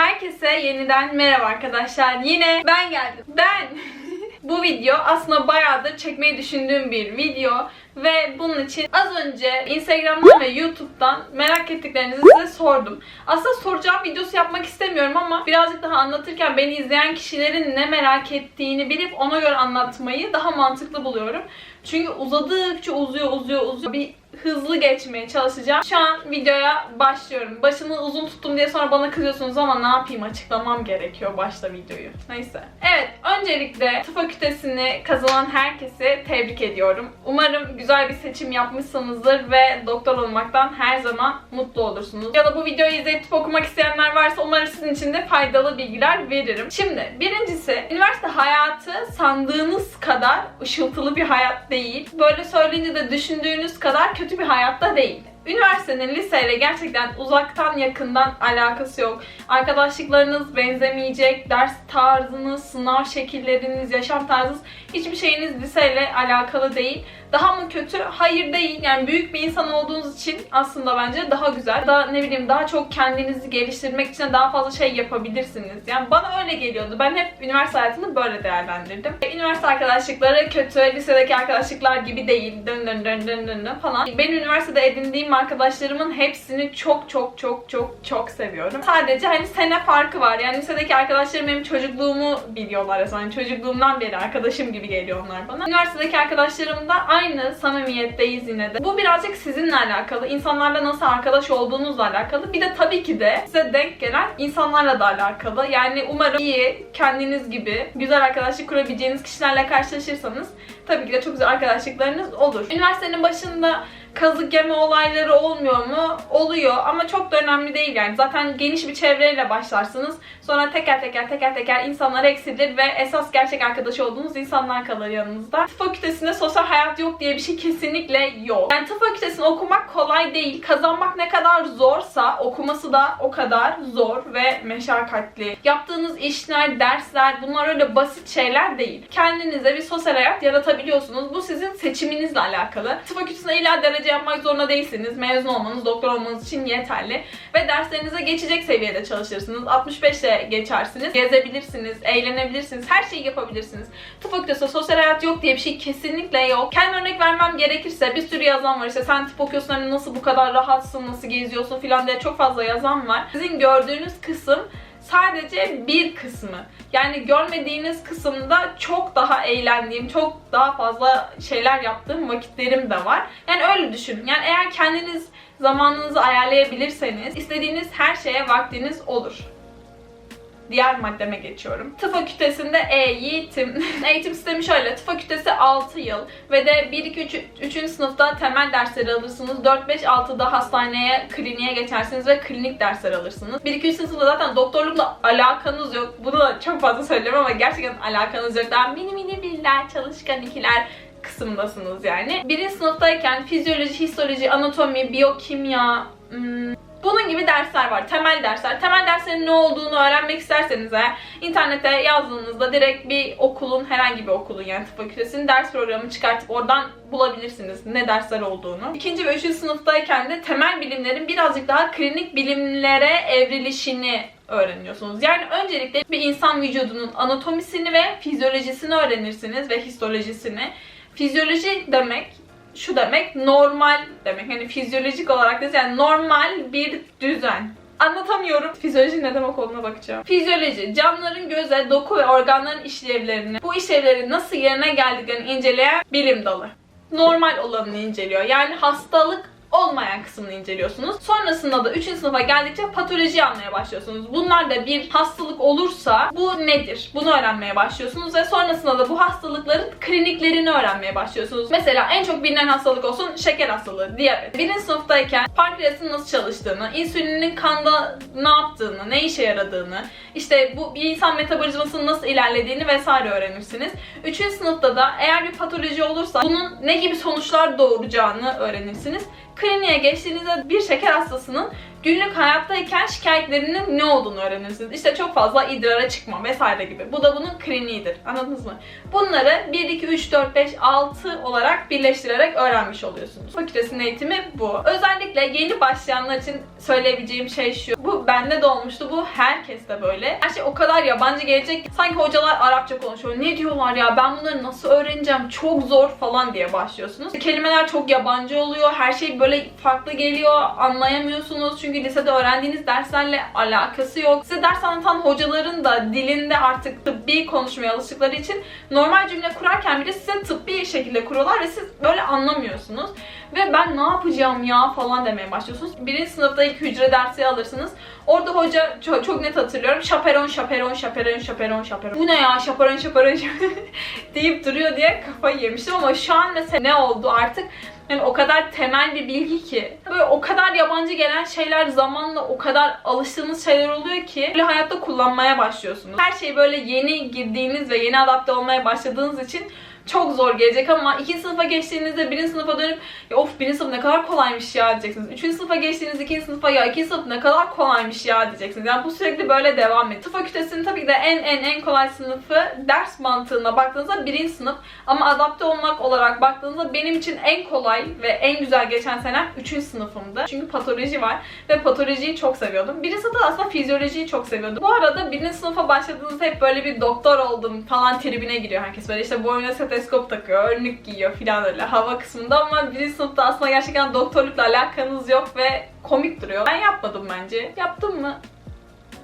Herkese yeniden merhaba arkadaşlar. Yine ben geldim. Ben bu video aslında bayağıdır çekmeyi düşündüğüm bir video ve bunun için az önce Instagram'dan ve YouTube'dan merak ettiklerinizi size sordum. Aslında soracağım videosu yapmak istemiyorum ama birazcık daha anlatırken beni izleyen kişilerin ne merak ettiğini bilip ona göre anlatmayı daha mantıklı buluyorum. Çünkü uzadıkça uzuyor uzuyor uzuyor. Bir hızlı geçmeye çalışacağım. Şu an videoya başlıyorum. Başını uzun tuttum diye sonra bana kızıyorsunuz ama ne yapayım açıklamam gerekiyor başta videoyu. Neyse. Evet, öncelikle tıp fakültesini kazanan herkesi tebrik ediyorum. Umarım güzel bir seçim yapmışsınızdır ve doktor olmaktan her zaman mutlu olursunuz. Ya da bu videoyu izleyip tıp okumak isteyenler varsa umarım sizin için de faydalı bilgiler veririm. Şimdi birincisi, üniversite hayatı sandığınız kadar ışıltılı bir hayat değil. Böyle söyleyince de düşündüğünüz kadar kötü bir hayatta değil. Üniversitenin liseyle gerçekten uzaktan yakından alakası yok. Arkadaşlıklarınız benzemeyecek, ders tarzınız, sınav şekilleriniz, yaşam tarzınız hiçbir şeyiniz liseyle alakalı değil. Daha mı kötü? Hayır değil. Yani büyük bir insan olduğunuz için aslında bence daha güzel. Daha ne bileyim daha çok kendinizi geliştirmek için daha fazla şey yapabilirsiniz. Yani bana öyle geliyordu. Ben hep üniversite hayatını böyle değerlendirdim. Üniversite arkadaşlıkları kötü, lisedeki arkadaşlıklar gibi değil. Dön dön dön dön dön falan. Ben üniversitede edindiğim arkadaşlarımın hepsini çok çok çok çok çok seviyorum. Sadece hani sene farkı var. Yani lisedeki arkadaşlarım benim çocukluğumu biliyorlar resmen. Yani çocukluğumdan beri arkadaşım gibi geliyor onlar bana. Üniversitedeki arkadaşlarım da aynı samimiyetteyiz yine de. Bu birazcık sizinle alakalı. insanlarla nasıl arkadaş olduğunuzla alakalı. Bir de tabii ki de size denk gelen insanlarla da alakalı. Yani umarım iyi, kendiniz gibi güzel arkadaşlık kurabileceğiniz kişilerle karşılaşırsanız tabii ki de çok güzel arkadaşlıklarınız olur. Üniversitenin başında kazık yeme olayları olmuyor mu? Oluyor ama çok da önemli değil yani. Zaten geniş bir çevreyle başlarsınız. Sonra teker teker teker teker insanlar eksilir ve esas gerçek arkadaş olduğunuz insanlar kalır yanınızda. Tıp fakültesinde sosyal hayat yok diye bir şey kesinlikle yok. Yani tıp fakültesini okumak kolay değil. Kazanmak ne kadar zorsa okuması da o kadar zor ve meşakkatli. Yaptığınız işler, dersler bunlar öyle basit şeyler değil. Kendinize bir sosyal hayat yaratabiliyorsunuz. Bu sizin seçiminizle alakalı. Tıp fakültesine illa derece yapmak zorunda değilsiniz. Mezun olmanız, doktor olmanız için yeterli. Ve derslerinize geçecek seviyede çalışırsınız. 65 ile geçersiniz. Gezebilirsiniz, eğlenebilirsiniz, her şeyi yapabilirsiniz. Tıp fakültesinde sosyal hayat yok diye bir şey kesinlikle yok. Kendi örnek vermem gerekirse bir sürü yazan var işte sen tıp okuyorsun hani nasıl bu kadar rahatsın, nasıl geziyorsun filan diye çok fazla yazan var. Sizin gördüğünüz kısım sadece bir kısmı. Yani görmediğiniz kısımda çok daha eğlendiğim, çok daha fazla şeyler yaptığım vakitlerim de var. Yani öyle düşünün. Yani eğer kendiniz zamanınızı ayarlayabilirseniz istediğiniz her şeye vaktiniz olur diğer maddeme geçiyorum. Tıp fakültesinde eğitim. eğitim sistemi şöyle. Tıp fakültesi 6 yıl ve de 1 2 3 3. sınıfta temel dersleri alırsınız. 4 5 6'da hastaneye, kliniğe geçersiniz ve klinik dersler alırsınız. 1 2 3 sınıfta zaten doktorlukla alakanız yok. Bunu da çok fazla söylüyorum ama gerçekten alakanız yok. Daha mini mini birler, çalışkan ikiler kısımdasınız yani. Birinci sınıftayken fizyoloji, histoloji, anatomi, biyokimya, hmm, bunun gibi dersler var. Temel dersler. Temel derslerin ne olduğunu öğrenmek isterseniz eğer internete yazdığınızda direkt bir okulun, herhangi bir okulun yani tıp fakültesinin ders programı çıkartıp oradan bulabilirsiniz ne dersler olduğunu. İkinci ve üçüncü sınıftayken de temel bilimlerin birazcık daha klinik bilimlere evrilişini öğreniyorsunuz. Yani öncelikle bir insan vücudunun anatomisini ve fizyolojisini öğrenirsiniz ve histolojisini. Fizyoloji demek şu demek normal demek. Yani fizyolojik olarak da yani normal bir düzen. Anlatamıyorum. Fizyoloji ne demek olduğuna bakacağım. Fizyoloji, canlıların göze, doku ve organların işlevlerini, bu işlevlerin nasıl yerine geldiklerini inceleyen bilim dalı. Normal olanını inceliyor. Yani hastalık olmayan kısmını inceliyorsunuz. Sonrasında da 3. sınıfa geldikçe patoloji anlamaya başlıyorsunuz. Bunlar da bir hastalık olursa bu nedir? Bunu öğrenmeye başlıyorsunuz ve sonrasında da bu hastalıkların kliniklerini öğrenmeye başlıyorsunuz. Mesela en çok bilinen hastalık olsun şeker hastalığı, diyabet. Birinci sınıftayken pankreasın nasıl çalıştığını, insülinin kanda ne yaptığını, ne işe yaradığını, işte bu bir insan metabolizmasının nasıl ilerlediğini vesaire öğrenirsiniz. Üçüncü sınıfta da eğer bir patoloji olursa bunun ne gibi sonuçlar doğuracağını öğrenirsiniz kliniğe geçtiğinizde bir şeker hastasının günlük hayattayken şikayetlerinin ne olduğunu öğrenirsiniz. İşte çok fazla idrara çıkma vesaire gibi. Bu da bunun kliniğidir. Anladınız mı? Bunları 1, 2, 3, 4, 5, 6 olarak birleştirerek öğrenmiş oluyorsunuz. Fakültesinin eğitimi bu. Özellikle yeni başlayanlar için söyleyebileceğim şey şu. Bu bende de olmuştu. Bu herkes de böyle. Her şey o kadar yabancı gelecek. ki Sanki hocalar Arapça konuşuyor. Ne diyorlar ya ben bunları nasıl öğreneceğim? Çok zor falan diye başlıyorsunuz. Kelimeler çok yabancı oluyor. Her şey böyle farklı geliyor. Anlayamıyorsunuz. Çünkü lisede öğrendiğiniz derslerle alakası yok. Size ders anlatan hocaların da dilinde artık tıbbi konuşmaya alıştıkları için normal cümle kurarken bile size tıbbi şekilde kuruyorlar ve siz böyle anlamıyorsunuz. Ve ben ne yapacağım ya falan demeye başlıyorsunuz. Birinci sınıfta ilk hücre dersi alırsınız. Orada hoca çok, çok net hatırlıyorum. Şaperon, şaperon, şaperon, şaperon, şaperon. Bu ne ya şaperon, şaperon, şaperon deyip duruyor diye kafayı yemiştim. Ama şu an mesela ne oldu artık? Yani o kadar temel bir bilgi ki. Böyle o kadar yabancı gelen şeyler zamanla o kadar alıştığınız şeyler oluyor ki böyle hayatta kullanmaya başlıyorsunuz. Her şey böyle yeni girdiğiniz ve yeni adapte olmaya başladığınız için çok zor gelecek ama ikinci sınıfa geçtiğinizde birinci sınıfa dönüp ya of birinci sınıf ne kadar kolaymış ya diyeceksiniz. Üçüncü sınıfa geçtiğiniz ikinci sınıfa ya ikinci sınıf ne kadar kolaymış ya diyeceksiniz. Yani bu sürekli böyle devam ediyor. Tıp fakültesinin tabii ki de en en en kolay sınıfı ders mantığına baktığınızda birinci sınıf ama adapte olmak olarak baktığınızda benim için en kolay ve en güzel geçen senem üçüncü sınıfımdı. Çünkü patoloji var ve patolojiyi çok seviyordum. Birinci sınıfta aslında fizyolojiyi çok seviyordum. Bu arada birinci sınıfa başladığınızda hep böyle bir doktor oldum falan tribine giriyor herkes. Böyle işte boynuna stetoskop takıyor, önlük giyiyor falan öyle hava kısmında ama birinci sınıfta aslında gerçekten doktorlukla alakanız yok ve komik duruyor. Ben yapmadım bence. Yaptım mı?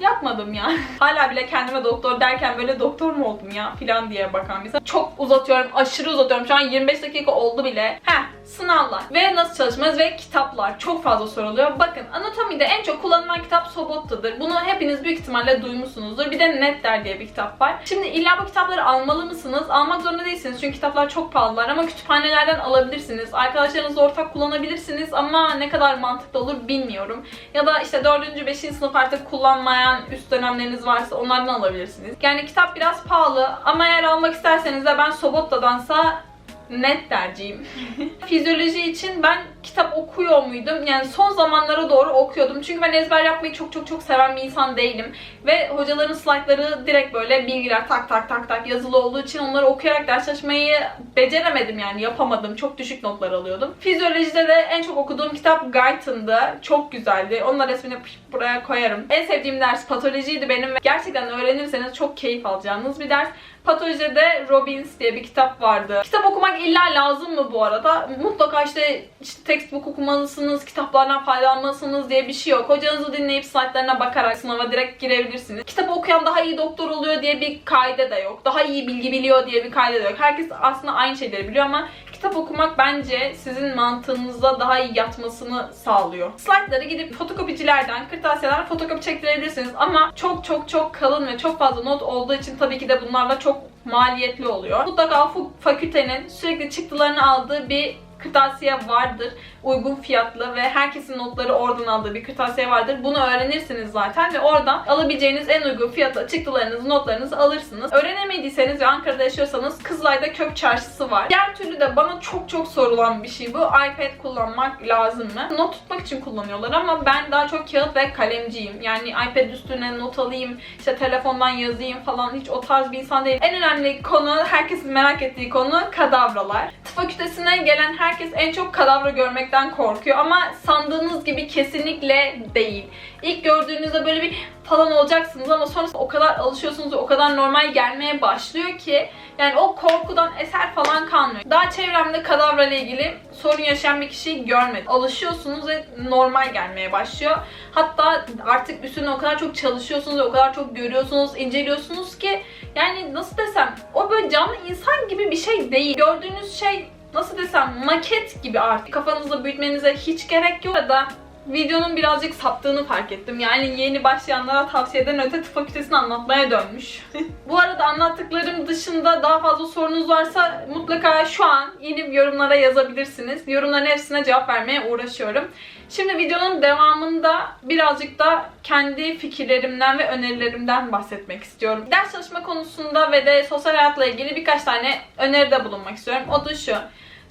Yapmadım ya. Hala bile kendime doktor derken böyle doktor mu oldum ya filan diye bakan bir Çok uzatıyorum, aşırı uzatıyorum. Şu an 25 dakika oldu bile. Heh, sınavlar ve nasıl çalışmanız ve kitaplar çok fazla soruluyor. Bakın anatomide en çok kullanılan kitap Sobotta'dır. Bunu hepiniz büyük ihtimalle duymuşsunuzdur. Bir de Netler diye bir kitap var. Şimdi illa bu kitapları almalı mısınız? Almak zorunda değilsiniz çünkü kitaplar çok pahalılar ama kütüphanelerden alabilirsiniz. Arkadaşlarınızla ortak kullanabilirsiniz ama ne kadar mantıklı olur bilmiyorum. Ya da işte 4. 5. sınıf artık kullanmayan üst dönemleriniz varsa onlardan alabilirsiniz. Yani kitap biraz pahalı ama eğer almak isterseniz de ben Sobotta'dansa net tercihim. Fizyoloji için ben kitap okuyor muydum? Yani son zamanlara doğru okuyordum. Çünkü ben ezber yapmayı çok çok çok seven bir insan değilim. Ve hocaların slaytları direkt böyle bilgiler tak tak tak tak yazılı olduğu için onları okuyarak ders çalışmayı beceremedim yani yapamadım. Çok düşük notlar alıyordum. Fizyolojide de en çok okuduğum kitap Guyton'dı. Çok güzeldi. Onun da resmini buraya koyarım. En sevdiğim ders patolojiydi benim ve gerçekten öğrenirseniz çok keyif alacağınız bir ders. Patolojide Robbins diye bir kitap vardı. Kitap okumak illa lazım mı bu arada? Mutlaka işte, işte textbook okumalısınız, kitaplardan faydalanmalısınız diye bir şey yok. Hocanızı dinleyip slaytlarına bakarak sınava direkt girebilirsiniz. Kitap okuyan daha iyi doktor oluyor diye bir kaide de yok. Daha iyi bilgi biliyor diye bir kaide de yok. Herkes aslında aynı şeyleri biliyor ama kitap okumak bence sizin mantığınıza daha iyi yatmasını sağlıyor. Slaytları gidip fotokopicilerden, kırtasiyelerden fotokopi çektirebilirsiniz ama çok çok çok kalın ve çok fazla not olduğu için tabii ki de bunlarla çok maliyetli oluyor. Mutlaka fakültenin sürekli çıktılarını aldığı bir kırtasiye vardır. Uygun fiyatlı ve herkesin notları oradan aldığı bir kırtasiye vardır. Bunu öğrenirsiniz zaten ve oradan alabileceğiniz en uygun fiyatla çıktılarınızı, notlarınızı alırsınız. Öğrenemediyseniz ve Ankara'da yaşıyorsanız Kızılay'da kök çarşısı var. Diğer türlü de bana çok çok sorulan bir şey bu. iPad kullanmak lazım mı? Not tutmak için kullanıyorlar ama ben daha çok kağıt ve kalemciyim. Yani iPad üstüne not alayım, işte telefondan yazayım falan hiç o tarz bir insan değilim. En önemli konu, herkesin merak ettiği konu kadavralar. Tıp fakültesine gelen herkes en çok kadavra görmekten korkuyor ama sandığınız gibi kesinlikle değil. İlk gördüğünüzde böyle bir falan olacaksınız ama sonrasında o kadar alışıyorsunuz o kadar normal gelmeye başlıyor ki yani o korkudan eser falan kalmıyor. Daha çevremde kadavra ile ilgili sorun yaşayan bir kişiyi görmedim. Alışıyorsunuz ve normal gelmeye başlıyor. Hatta artık üstüne o kadar çok çalışıyorsunuz ve o kadar çok görüyorsunuz, inceliyorsunuz ki yani nasıl desem o böyle canlı insan gibi bir şey değil. Gördüğünüz şey nasıl desem maket gibi artık. Kafanızda büyütmenize hiç gerek yok. Ya da videonun birazcık saptığını fark ettim. Yani yeni başlayanlara tavsiyeden öte tıp fakültesini anlatmaya dönmüş. Bu arada anlattıklarım dışında daha fazla sorunuz varsa mutlaka şu an yeni yorumlara yazabilirsiniz. Yorumların hepsine cevap vermeye uğraşıyorum. Şimdi videonun devamında birazcık da kendi fikirlerimden ve önerilerimden bahsetmek istiyorum. Ders çalışma konusunda ve de sosyal hayatla ilgili birkaç tane öneride bulunmak istiyorum. O da şu.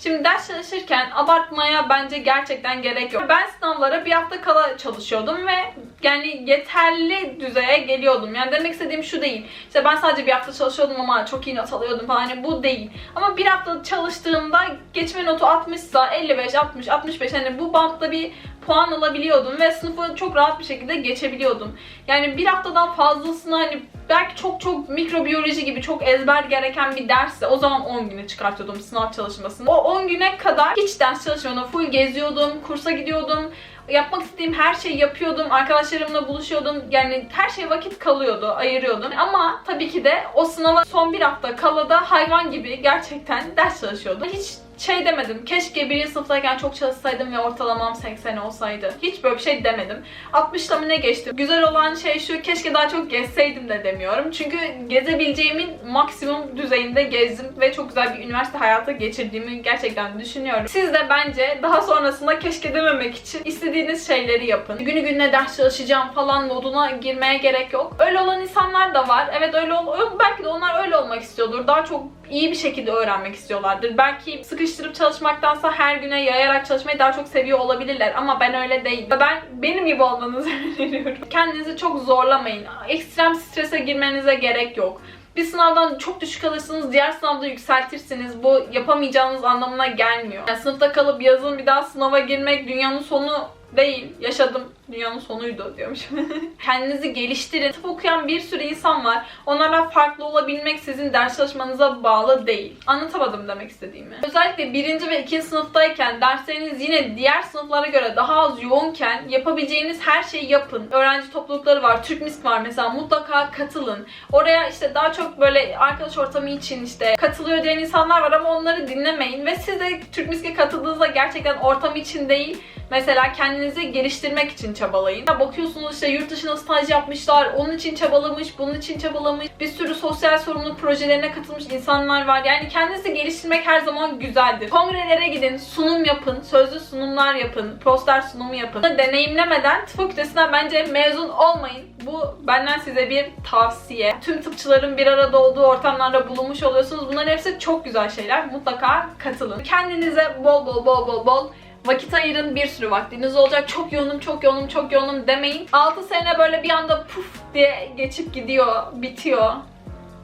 Şimdi ders çalışırken abartmaya bence gerçekten gerek yok. Ben sınavlara bir hafta kala çalışıyordum ve yani yeterli düzeye geliyordum. Yani demek istediğim şu değil. İşte ben sadece bir hafta çalışıyordum ama çok iyi not alıyordum falan. Hani bu değil. Ama bir hafta çalıştığımda geçme notu 60'sa 55, 60, 65 hani bu bantta bir puan alabiliyordum ve sınıfı çok rahat bir şekilde geçebiliyordum. Yani bir haftadan fazlasını hani belki çok çok mikrobiyoloji gibi çok ezber gereken bir dersse o zaman 10 güne çıkartıyordum sınav çalışmasını. O 10 güne kadar hiç ders çalışmıyordum. Full geziyordum, kursa gidiyordum. Yapmak istediğim her şeyi yapıyordum. Arkadaşlarımla buluşuyordum. Yani her şey vakit kalıyordu, ayırıyordum. Ama tabii ki de o sınava son bir hafta kala da hayvan gibi gerçekten ders çalışıyordum. Hiç şey demedim. Keşke birinci sınıftayken çok çalışsaydım ve ortalamam 80 olsaydı. Hiç böyle bir şey demedim. 60'la mı ne geçtim? Güzel olan şey şu. Keşke daha çok gezseydim de demiyorum. Çünkü gezebileceğimin maksimum düzeyinde gezdim ve çok güzel bir üniversite hayatı geçirdiğimi gerçekten düşünüyorum. Siz de bence daha sonrasında keşke dememek için istediğiniz şeyleri yapın. Günü gününe ders çalışacağım falan moduna girmeye gerek yok. Öyle olan insanlar da var. Evet öyle ol belki de onlar öyle olmak istiyordur. Daha çok iyi bir şekilde öğrenmek istiyorlardır. Belki sıkıştırıp çalışmaktansa her güne yayarak çalışmayı daha çok seviyor olabilirler ama ben öyle değilim. Ben benim gibi olmanızı öneriyorum. Kendinizi çok zorlamayın. Ekstrem strese girmenize gerek yok. Bir sınavdan çok düşük alırsınız, diğer sınavda yükseltirsiniz. Bu yapamayacağınız anlamına gelmiyor. Yani sınıfta kalıp yazın bir daha sınava girmek dünyanın sonu değil. Yaşadım. Dünyanın sonuydu diyormuşum. Kendinizi geliştirin. Tıp okuyan bir sürü insan var. Onlardan farklı olabilmek sizin ders çalışmanıza bağlı değil. Anlatamadım demek istediğimi. Özellikle birinci ve ikinci sınıftayken dersleriniz yine diğer sınıflara göre daha az yoğunken yapabileceğiniz her şeyi yapın. Öğrenci toplulukları var. Türk Misk var mesela. Mutlaka katılın. Oraya işte daha çok böyle arkadaş ortamı için işte katılıyor diyen insanlar var ama onları dinlemeyin ve siz de Türk Misk'e katıldığınızda gerçekten ortam için değil Mesela kendinizi geliştirmek için çabalayın. Ya bakıyorsunuz işte yurt dışına staj yapmışlar, onun için çabalamış, bunun için çabalamış. Bir sürü sosyal sorumluluk projelerine katılmış insanlar var. Yani kendinizi geliştirmek her zaman güzeldir. Kongrelere gidin, sunum yapın, sözlü sunumlar yapın, poster sunumu yapın. Deneyimlemeden tıp fakültesinden bence mezun olmayın. Bu benden size bir tavsiye. Tüm tıpçıların bir arada olduğu ortamlarda bulunmuş oluyorsunuz. Bunların hepsi çok güzel şeyler. Mutlaka katılın. Kendinize bol bol bol bol bol Vakit ayırın bir sürü vaktiniz olacak. Çok yoğunum, çok yoğunum, çok yoğunum demeyin. 6 sene böyle bir anda puf diye geçip gidiyor, bitiyor.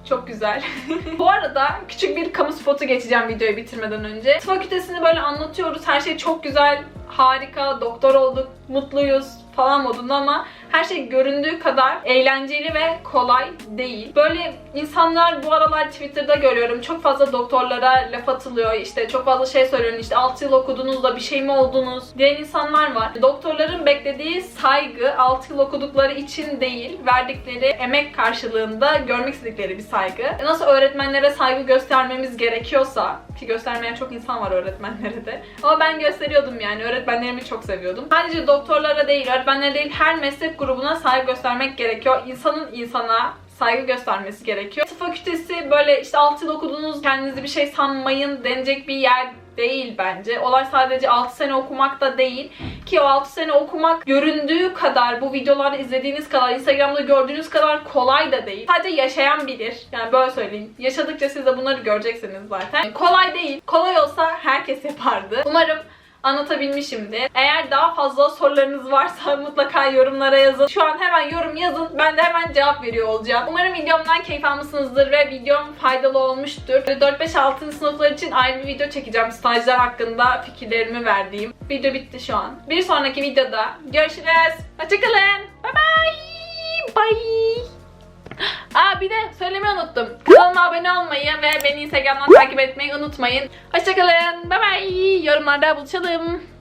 Çok güzel. Bu arada küçük bir kamu spotu geçeceğim videoyu bitirmeden önce. Tıp fakültesini böyle anlatıyoruz. Her şey çok güzel, harika, doktor olduk, mutluyuz falan modunda ama her şey göründüğü kadar eğlenceli ve kolay değil. Böyle insanlar bu aralar Twitter'da görüyorum. Çok fazla doktorlara laf atılıyor. İşte çok fazla şey söylüyor. İşte 6 yıl okudunuz da bir şey mi oldunuz diyen insanlar var. Doktorların beklediği saygı 6 yıl okudukları için değil, verdikleri emek karşılığında görmek istedikleri bir saygı. Nasıl öğretmenlere saygı göstermemiz gerekiyorsa ki göstermeyen çok insan var öğretmenlere de. Ama ben gösteriyordum yani. Öğretmenlerimi çok seviyordum. Sadece doktorlara değil, öğretmenlere değil her meslek grubuna saygı göstermek gerekiyor. İnsanın insana saygı göstermesi gerekiyor. Tıp fakültesi böyle işte 6 yıl okudunuz kendinizi bir şey sanmayın denecek bir yer değil bence. Olay sadece 6 sene okumak da değil. Ki o 6 sene okumak göründüğü kadar, bu videolarda izlediğiniz kadar, Instagram'da gördüğünüz kadar kolay da değil. Sadece yaşayan bilir. Yani böyle söyleyeyim. Yaşadıkça siz de bunları göreceksiniz zaten. Kolay değil. Kolay olsa herkes yapardı. Umarım anlatabilmişimdir. Eğer daha fazla sorularınız varsa mutlaka yorumlara yazın. Şu an hemen yorum yazın. Ben de hemen cevap veriyor olacağım. Umarım videomdan keyif almışsınızdır ve videom faydalı olmuştur. 4-5-6. sınıflar için ayrı bir video çekeceğim. Stajlar hakkında fikirlerimi verdiğim. Video bitti şu an. Bir sonraki videoda görüşürüz. Hoşçakalın. Bye bye. Bye. Aa bir de söylemeyi unuttum. Kanalıma abone olmayı ve beni Instagram'dan takip etmeyi unutmayın. Hoşçakalın. Bye bye. Yorumlarda buluşalım.